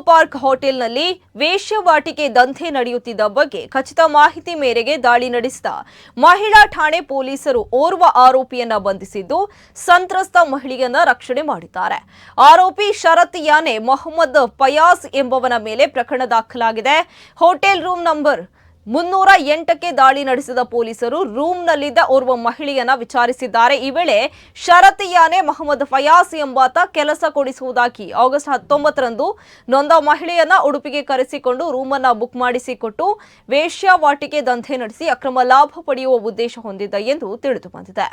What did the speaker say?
Park ಹೋಟೆಲ್ನಲ್ಲಿ ವೇಶ್ಯವಾಟಿಕೆ ದಂಧೆ ನಡೆಯುತ್ತಿದ್ದ ಬಗ್ಗೆ ಖಚಿತ ಮಾಹಿತಿ ಮೇರೆಗೆ ದಾಳಿ ನಡೆಸಿದ ಮಹಿಳಾ ಠಾಣೆ ಪೊಲೀಸರು ಓರ್ವ ಆರೋಪಿಯನ್ನ ಬಂಧಿಸಿದ್ದು ಸಂತ್ರಸ್ತ ಮಹಿಳೆಯನ್ನ ರಕ್ಷಣೆ ಮಾಡಿದ್ದಾರೆ. ಆರೋಪಿ ಶರತ್ ಯಾನೆ ಮೊಹಮ್ಮದ್ ಫಯಾಸ್ ಎಂಬವನ ಮೇಲೆ ಪ್ರಕರಣ ದಾಖಲಾಗಿದೆ. ಹೋಟೆಲ್ ರೂಮ್ ನಂಬರ್ ಮುನ್ನೂರ ಎಂಟಕ್ಕೆ ದಾಳಿ ನಡೆಸಿದ ಪೊಲೀಸರು ರೂಮ್ನಲ್ಲಿದ್ದ ಓರ್ವ ಮಹಿಳೆಯನ್ನ ವಿಚಾರಿಸಿದ್ದಾರೆ. ಈ ವೇಳೆ ಶರತಿಯಾನೆ ಮೊಹಮ್ಮದ್ ಫಯಾಸ್ ಎಂಬಾತ ಕೆಲಸ ಕೊಡಿಸುವುದಾಗಿ ಆಗಸ್ಟ್ ಹತ್ತೊಂಬತ್ತರಂದು ನೊಂದ ಮಹಿಳೆಯನ್ನ ಉಡುಪಿಗೆ ಕರೆಸಿಕೊಂಡು ರೂಮನ್ನ ಬುಕ್ ಮಾಡಿಸಿಕೊಟ್ಟು ವೇಶ್ಯಾವಾಟಿಕೆ ದಂಧೆ ನಡೆಸಿ ಅಕ್ರಮ ಲಾಭ ಪಡೆಯುವ ಉದ್ದೇಶ ಹೊಂದಿದ್ದ ಎಂದು ತಿಳಿದು ಬಂದಿದೆ.